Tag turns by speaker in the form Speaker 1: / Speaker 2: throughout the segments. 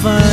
Speaker 1: เ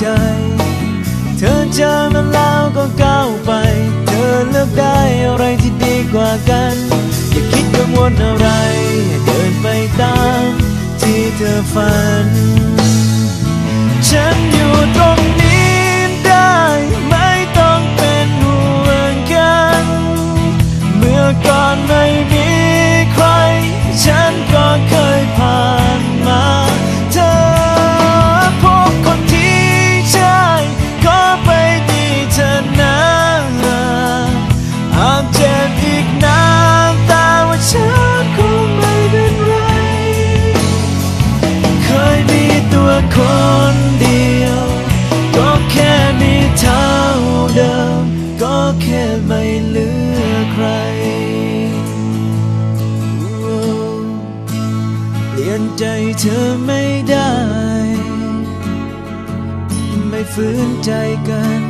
Speaker 1: ใจ เธอเจอมันแล้วก็ก้าวไป เธอเลือกได้อะไรที่ดีกว่ากัน อย่าคิดกังวลอะไร เดินไปตามที่เธอฝัน ฉันอยู่ตรงนี้ได้ไม่ต้องเป็นห่วงกัน เมื่อก่อนไม่มี เปลี่ยนใจเธอไม่ได้ ไม่ฝืนใจกัน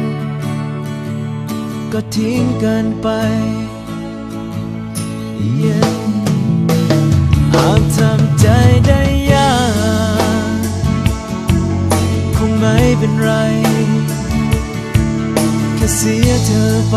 Speaker 1: ก็ทิ้งกันไป yeah. หากทำใจได้ยาก คงไม่เป็นไร แค่เสียเธอไป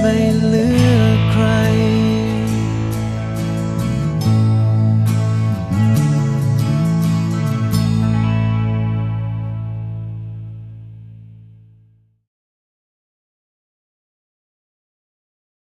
Speaker 1: ไม่เหลือใคร